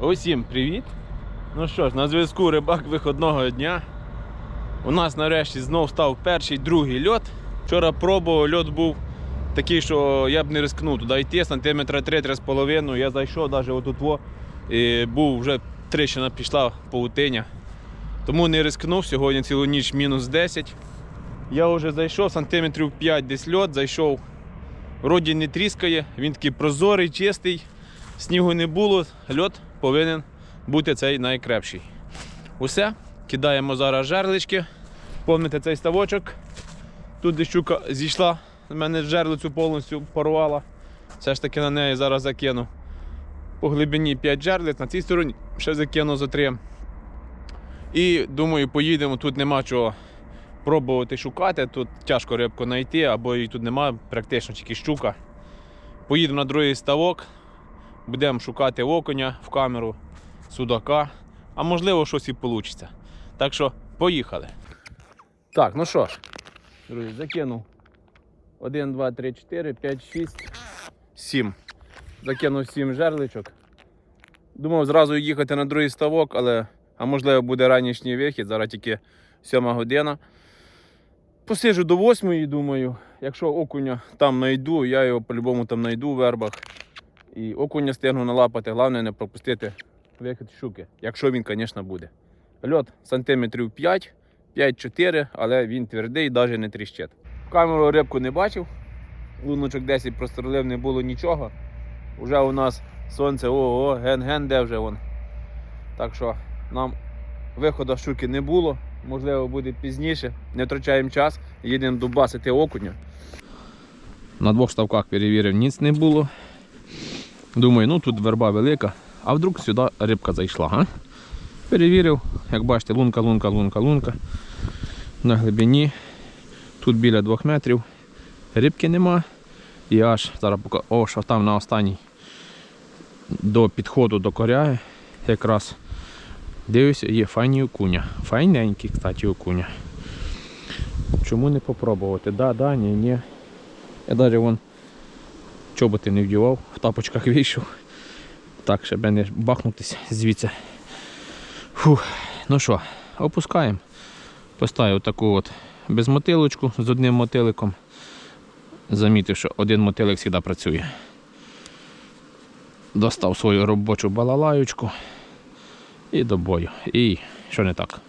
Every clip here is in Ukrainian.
Усім привіт! Ну що ж, на зв'язку рибак виходного дня. У нас нарешті знов став перший другий льот. Вчора пробував, льот був такий, що я б не рискнув туди йти, сантиметра 3-3,5. Я зайшов навіть отут і був вже тріщина пішла паутиня. Тому не рискнув, сьогодні цілу ніч мінус 10. Я вже зайшов, сантиметрів 5 десь льот, зайшов. Вроді не тріскає, він такий прозорий, чистий, снігу не було, льот повинен бути цей найкрепший. Усе, кидаємо зараз жерлички. Помните цей ставочок. Тут де щука зійшла, в мене жерлицю повністю порвала. Все ж таки на неї зараз закину. По глибині 5 жерлиць, на цій стороні ще закину за 3. І думаю, поїдемо, тут нема чого пробувати шукати. Тут тяжко рибку знайти, або її тут немає, практично тільки щука. Поїдемо на другий ставок, будемо шукати окуня в камеру, судака, а можливо щось і вийде. Так що поїхали. Так, ну що ж, друзі, закинув 1, 2, 3, 4, 5, 6, 7. Закинув 7 жерличок. Думав зразу їхати на другий ставок, але а можливо буде ранішній вихід, зараз тільки 7 година. Посиджу до 8 думаю, якщо окуня там знайду, я його по-любому там знайду в вербах. І окуня стигну налапати, головне не пропустити вихід щуки, якщо він, звісно, буде. Льот сантиметрів 5, 5-4, але він твердий, навіть не тріщить. В камеру рибку не бачив, луночок 10 прострелив, не було нічого. Уже у нас сонце, ого, ген-ген, де вже вон. Так що нам виходу щуки не було, можливо, буде пізніше. Не втрачаємо час, їдемо дубасити окуня. На двох ставках перевірив, ніц не було. Думаю, ну тут верба велика, а вдруг сюди рибка зайшла. А? Перевірив, як бачите, лунка, лунка, лунка, лунка. На глибині. Тут біля двох метрів. Рибки нема. І аж зараз поки. О, що там на останній до підходу до коряги якраз дивлюся, є файні окуня. Файненькі, кстати, окуня. Чому не попробувати? Да, да, ні, ні. Я навіть вон чоботи не вдівав, в тапочках вийшов. Так, щоб не бахнутися звідси. Фух. Ну що, опускаємо. Поставив таку от безмотилочку з одним мотиликом. Замітив, що один мотилик завжди працює. Достав свою робочу балалаючку і до бою. І що не так?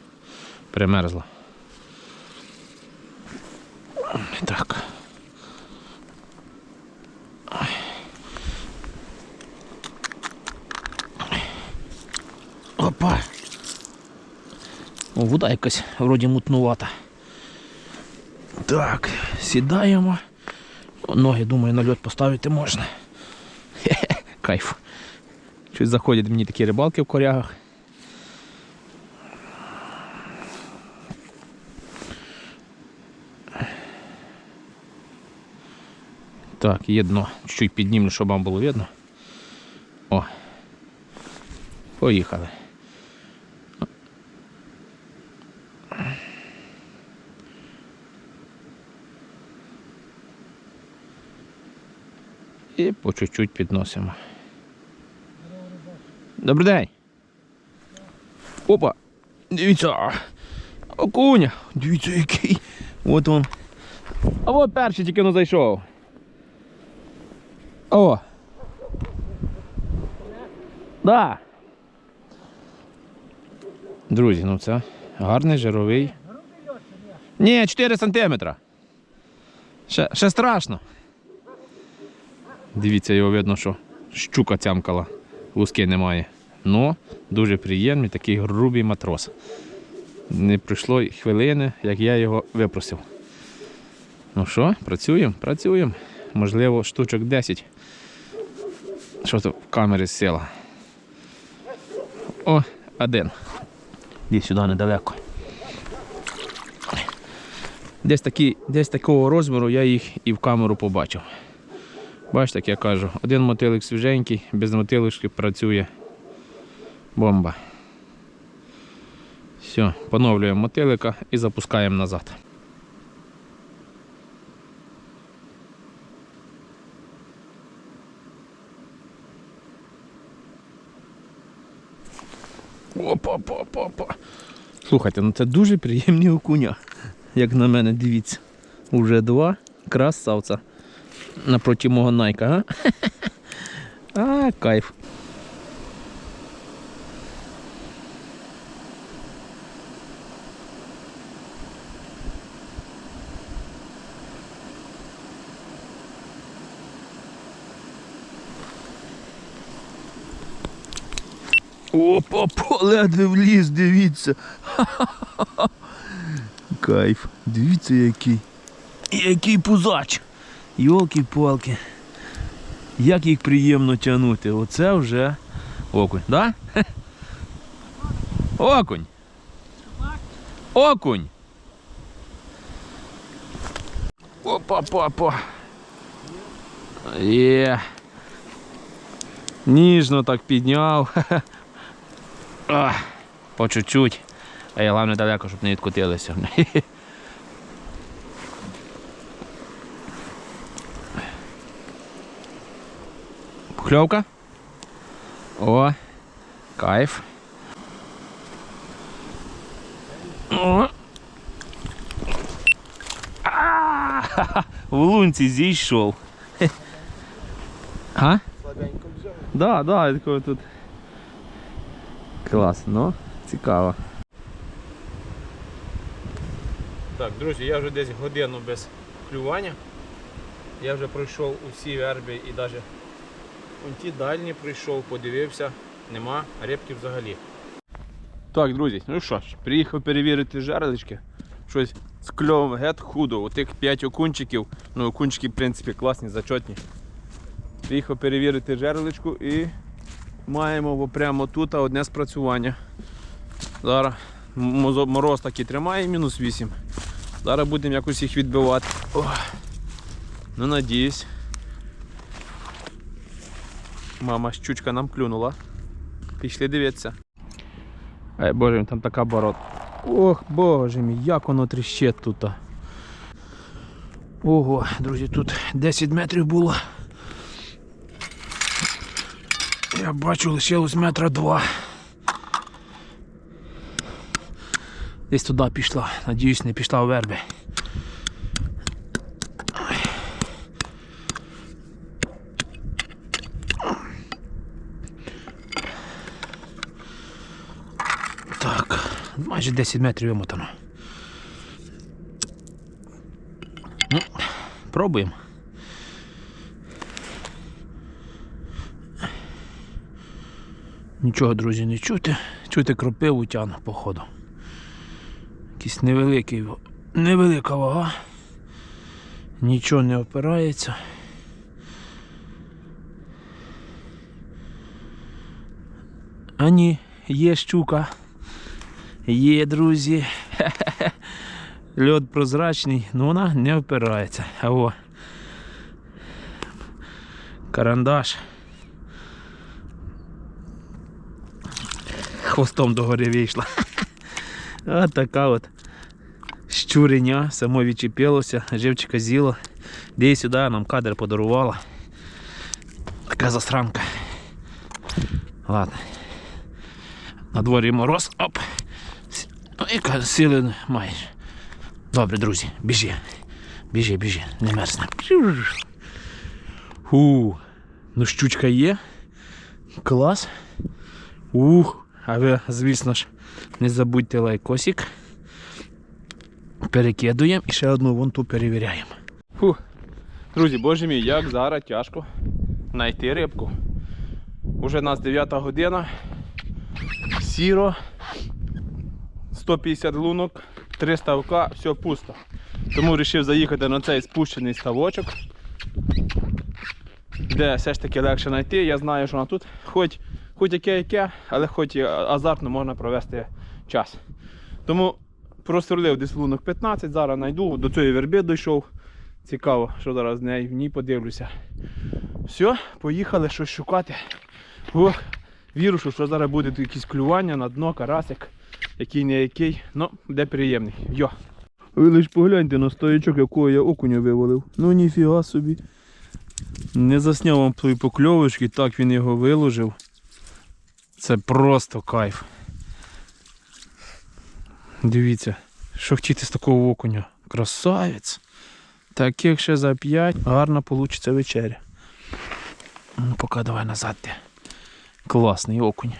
Примерзла. Так. Опа. Вода якась вроді мутнувата. Так, сідаємо. Ноги, думаю, на льот поставити можна. Кайф. Щось заходять мені такі рибалки в корягах. Так, є дно. Чуть-чуть піднімлю, щоб вам було видно. О. Поїхали. І по чуть-чуть підносимо. Добрий день. Опа! Дивіться! Окуня! Дивіться який! От он. А от перший тільки не зайшов. О! Да. Друзі, ну це гарний жировий. Ні, 4 сантиметра. Ще, ще страшно. Дивіться, його видно, що щука цямкала, луски немає. Ну, дуже приємний, такий грубий матрос. Не пройшло й хвилини, як я його випросив. Ну що, працюємо, працюємо. Можливо, штучок 10. Що то в камері сила. О, один. Іди сюди недалеко. Десь, такі, десь такого розміру я їх і в камеру побачив. Бачите, як я кажу, один мотилик свіженький, без мотилочки працює бомба. Все, поновлюємо мотилика і запускаємо назад. Опа-па-па-па. Слухайте, ну це дуже приємні окуня. Як на мене, дивіться. Уже два красавця. Напроти мого найка, а? А, кайф. Опа, ледве вліз, дивіться. Ха-ха-ха. Кайф. Дивіться який. Який пузач. Йолки-палки. Як їх приємно тягнути. Оце вже окунь, да? Окунь. Окунь. Опа-па-па. Є. Ніжно так підняв. По чуть-чуть. А я головне далеко, щоб не відкотилися. Пухльовка. О, кайф. О. А, ха-ха, В лунці зійшов. Хе. А? Слабенько взяв. Да, да, я такого тут. Клас, ну, цікаво. Так, друзі, я вже десь годину без клювання. Я вже пройшов усі верби і навіть вон ті дальні прийшов, подивився, нема рибки взагалі. Так, друзі, ну що ж, приїхав перевірити жерлички. Щось з кльовом гет худо. Отих 5 окунчиків. Ну, окунчики, в принципі, класні, зачетні. Приїхав перевірити жерличку і маємо прямо тут одне спрацювання. Зараз мороз таки тримає, мінус 8. Зараз будемо якось їх відбивати. О, ну надіюсь. Мама щучка нам клюнула. Пішли дивитися. Ай боже, там така бород. Ох, боже мій, як воно тріщить тут. Ого, друзі, тут 10 метрів було. Я бачу, лишилось метра два. Десь туди пішла. Надіюсь, не пішла в верби. Майже 10 метрів вимотано. Ну, пробуємо. Нічого, друзі, не чути. Чути кропиву тяну, походу. Якийсь невеликий, невелика вага. Нічого не опирається. А ні, є щука. Є, друзі. Льод прозрачний, але вона не опирається. А о. Карандаш. хвостом догори вийшла. От така от щуреня, само відчепилося, живчика з'їло. Де сюди нам кадр подарувала. Така засранка. Ладно. На дворі мороз. Оп. Ну, сили маєш. Добре, друзі, біжи. Біжи, біжи, не мерзне. Фу. Ну, щучка є. Клас. Ух. А ви, звісно ж, не забудьте лайкосик. Перекидуємо і ще одну вон ту перевіряємо. Фух. Друзі, боже мій, як зараз тяжко знайти рибку. Уже у нас 9 година. Сіро. 150 лунок, 3 ставка, все пусто. Тому вирішив заїхати на цей спущений ставочок. Де все ж таки легше знайти. Я знаю, що вона тут хоч хоч яке яке, але хоч і азартно можна провести час. Тому просверлив десь лунок 15, зараз знайду, до цієї верби дійшов. Цікаво, що зараз з неї в ній подивлюся. Все, поїхали щось шукати. Ох, вірю, що, що зараз буде якісь клювання на дно, карасик, який не який, ну, де приємний. Йо. Ви лиш погляньте на стоячок, якого я окуня вивалив. Ну ніфіга собі. Не засняв вам той покльовочки, так він його виложив. Це просто кайф. Дивіться, що хотіти з такого окуня. Красавець. Таких ще за 5 гарно вийде вечеря. Ну, поки давай назад. Класний окунь.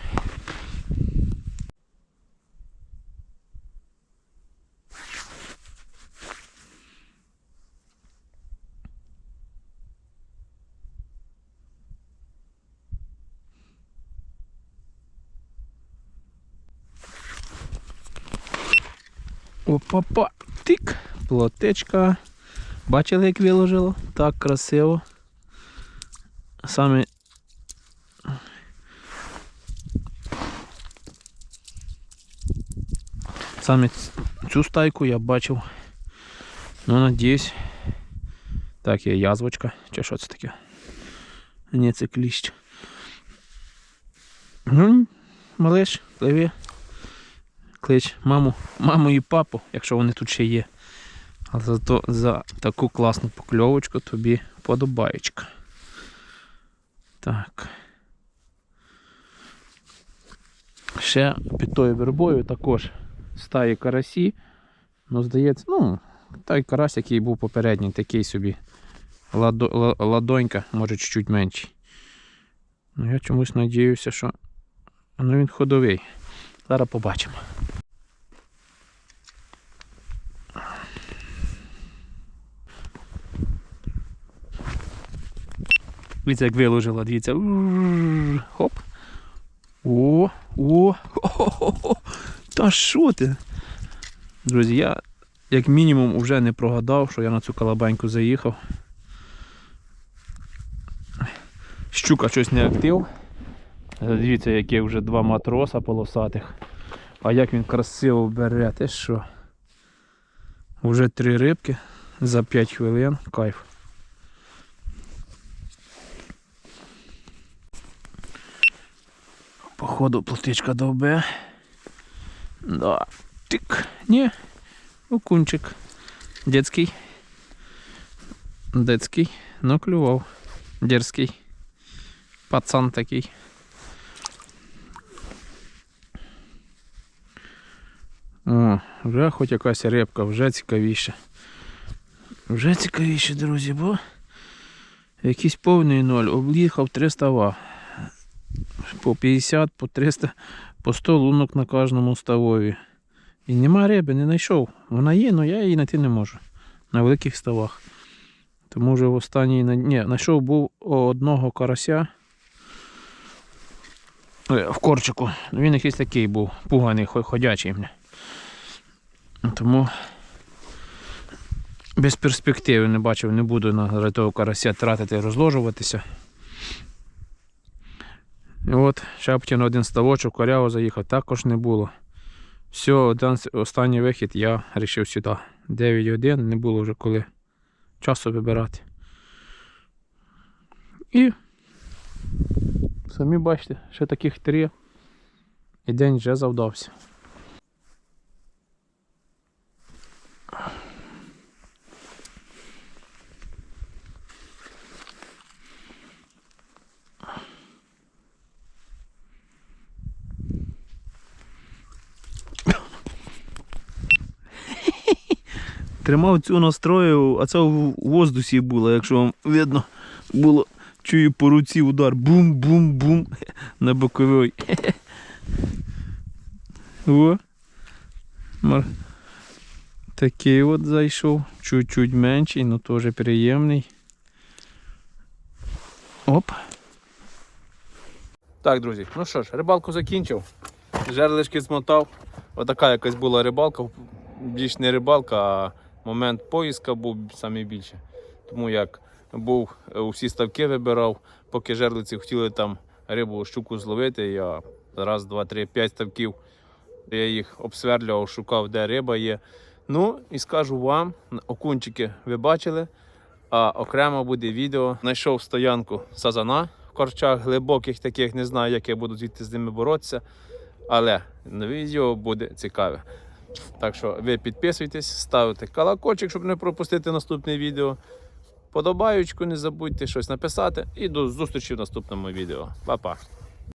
Опа-па, тик, плотечка. Бачили, як виложило? Так красиво. Саме. Саме цю стайку я бачив. Ну, надіюсь. Так, є язвочка. Чи що це таке? Ні, це кліщ. Ну, малиш, пливи. Клич маму, маму і папу, якщо вони тут ще є. Але зато за таку класну покльовочку тобі подобаєчка. Так. Ще під тою вербою також стає карасі. Ну, здається, ну, той карась, який був попередній, такий собі. Ладо, ладонька, може чуть-чуть менший. Ну, я чомусь надіюся, що ну, він ходовий. Зараз побачимо. Дивіться, як виложила, дивіться. Хоп. О, о, хо-хо-хо. Та що ти? Друзі, я як мінімум вже не прогадав, що я на цю калабаньку заїхав. Щука щось не актив. Дивіться, які вже два матроса полосатих. А як він красиво бере, ти що? Уже три рибки за 5 хвилин. Кайф. Походу плотичка довбе. Да. Тик. Ні. Окунчик. Детський. Детський. Ну клював. Дерзкий. Пацан такий. О, вже хоч якась рибка, вже цікавіше. Вже цікавіше, друзі, бо якийсь повний ноль, об'їхав 300 ва. По 50, по 300, по 100 лунок на кожному ставові. І нема риби, не знайшов. Вона є, але я її знайти не можу. На великих ставах. Тому вже в останній ні, знайшов був одного карася. Е, В корчику. Ну, Він якийсь такий був, пуганий, ходячий. Тому без перспективи не бачив, не буду на того карася тратити, розложуватися. От, ще один ставочок, коряво заїхав, також не було. Все, один, останній вихід я вирішив сюди. 9.1, не було вже коли часу вибирати. І самі бачите, ще таких три. І день вже завдався. Тримав цю настрою, а це в воздусі було, якщо вам видно, було чую по руці удар бум-бум-бум на боковій. О. Такий от зайшов, чуть-чуть менший, але теж приємний. Оп. Так, друзі, ну що ж, рибалку закінчив. Жерлишки змотав. Отака якась була рибалка. Більш не рибалка, а момент поїзка був найбільше. Тому як був, е, усі ставки вибирав, поки жерлиці хотіли там рибу щуку зловити, я раз, два, три, п'ять ставків. Я їх обсверлював, шукав, де риба є. Ну і скажу вам, окунчики ви бачили, а окремо буде відео. Знайшов стоянку сазана в корчах глибоких таких, не знаю, як я буду звідти з ними боротися. Але на відео буде цікаве. Так що ви підписуйтесь, ставте колокольчик, щоб не пропустити наступне відео. Подобаючку, не забудьте щось написати. І до зустрічі в наступному відео. Па-па!